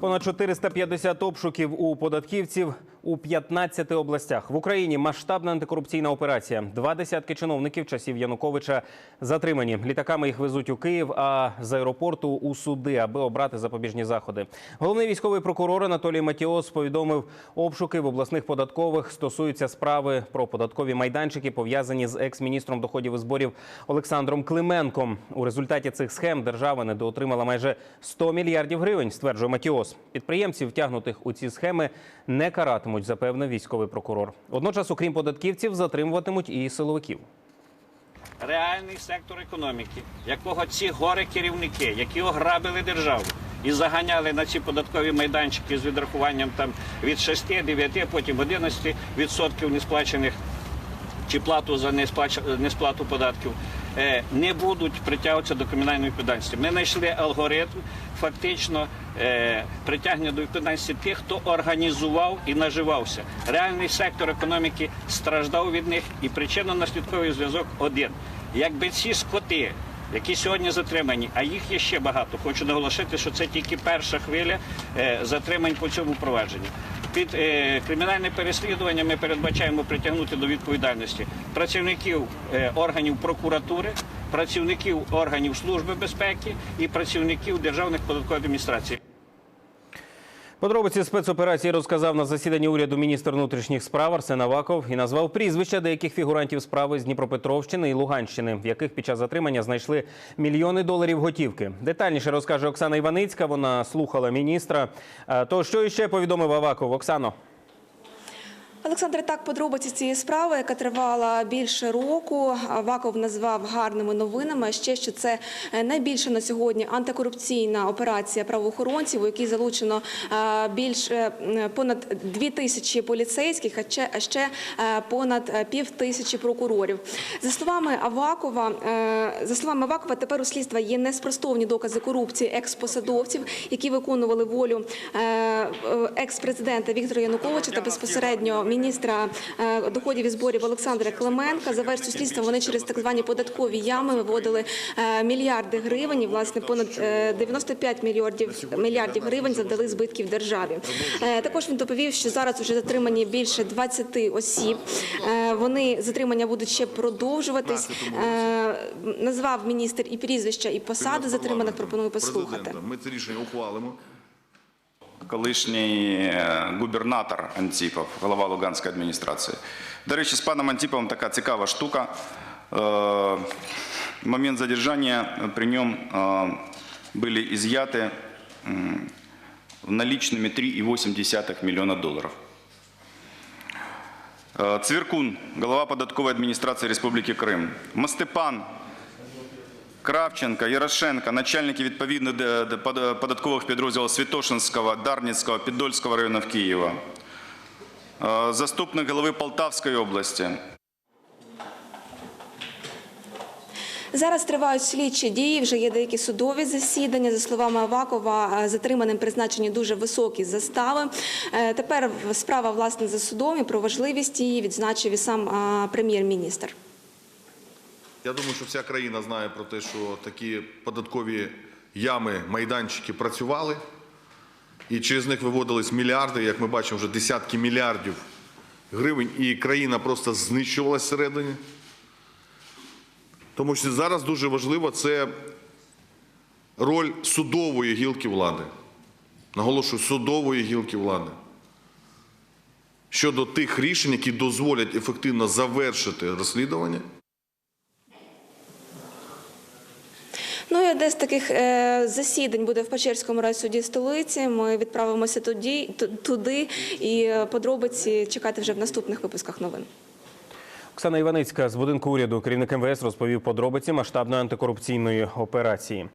Понад 450 обшуків у податківців у 15 областях. В Україні масштабна антикорупційна операція. Два десятки чиновників часів Януковича затримані. Літаками їх везуть у Київ, а з аеропорту у суди, аби обрати запобіжні заходи. Головний військовий прокурор Анатолій Матіос повідомив, обшуки в обласних податкових стосуються справи про податкові майданчики, пов'язані з екс-міністром доходів і зборів Олександром Клименком. У результаті цих схем держава недоотримала майже 100 мільярдів гривень, стверджує Матіос. Підприємців, втягнутих у ці схеми, не каратимуть, запевнив військовий прокурор. Водночас, окрім податківців, затримуватимуть і силовиків. реальний сектор економіки, якого ці горе керівники, які ограбили державу і заганяли на ці податкові майданчики з відрахуванням там від 6, 9, потім 11 відсотків несплачених чи плату за несплач- несплату податків, е, не будуть притягуватися до кримінальної відповідальності. Ми знайшли алгоритм фактично е, притягнення до відповідальності тих, хто організував і наживався. Реальний сектор економіки страждав від них, і причинно-наслідковий зв'язок один. Якби ці скоти, які сьогодні затримані, а їх є ще багато. Хочу наголосити, що це тільки перша хвиля е, затримань по цьому провадженню. Під е, кримінальне переслідування ми передбачаємо притягнути до відповідальності працівників е, органів прокуратури, працівників органів служби безпеки і працівників державних податкових адміністрацій. Подробиці спецоперації розказав на засіданні уряду міністр внутрішніх справ Арсен Аваков і назвав прізвища деяких фігурантів справи з Дніпропетровщини і Луганщини, в яких під час затримання знайшли мільйони доларів готівки. Детальніше розкаже Оксана Іваницька. Вона слухала міністра. Е, То що іще повідомив Аваков? Оксано. Олександр, так подробиці цієї справи, яка тривала більше року. Ваков назвав гарними новинами. Ще що це е, найбільша на сьогодні антикорупційна операція правоохоронців, у якій залучено е, більше понад дві тисячі поліцейських, а ще, е, понад пів тисячі прокурорів. За словами Авакова, за словами Авакова, тепер у слідства є неспростовні докази корупції експосадовців, які виконували волю екс-президента Віктора Януковича та безпосередньо міністра е, доходів і зборів Олександра Клименка. За версією слідства вони через так звані податкові ями виводили е, мільярди гривень. І, власне, понад е, 95 мільярдів мільярдів гривень завдали збитків державі. Е, Також він доповів, що зараз вже затримані більше 20 осіб. Е, Вони затримання будуть ще продовжуватись. Е, Назвав міністр і прізвища, і посади затриманих. Пропоную послухати. Ми це рішення ухвалимо. колишній е, губернатор Антипов, голова Луганської адміністрації. До речі, з паном Антиповим така цікава штука. Е, В момент задержання при ньому е, були изъяты м, наличными 3,8 миллиона долларов. Е, Цвіркун, голова податкової адміністрації Республіки Крим. Мастепан, Кравченко, Ярошенко, начальники под- податкових підрозділів Святошинського, Дарницького, Підольського районів Києва. Е, Заступник голови Полтавської області. Зараз тривають слідчі дії. Вже є деякі судові засідання. За словами Авакова, е, затриманим призначені дуже високі застави. Е, Тепер справа власне за судом і про важливість її відзначив і сам прем'єр-міністр. Я думаю, що вся країна знає про те, що такі податкові ями, майданчики працювали, і через них виводились мільярди, як ми бачимо, вже десятки мільярдів гривень, і країна просто знищувалась всередині. Тому що зараз дуже важливо це роль судової гілки влади. Наголошую, судової гілки влади. Щодо тих рішень, які дозволять ефективно завершити розслідування. Ну і одне з таких е, засідань буде в Печерському райсуді столиці. Ми відправимося туди, туди і е, подробиці чекати вже в наступних випусках новин. Оксана Іваницька з будинку уряду, керівник МВС, розповів подробиці масштабної антикорупційної операції.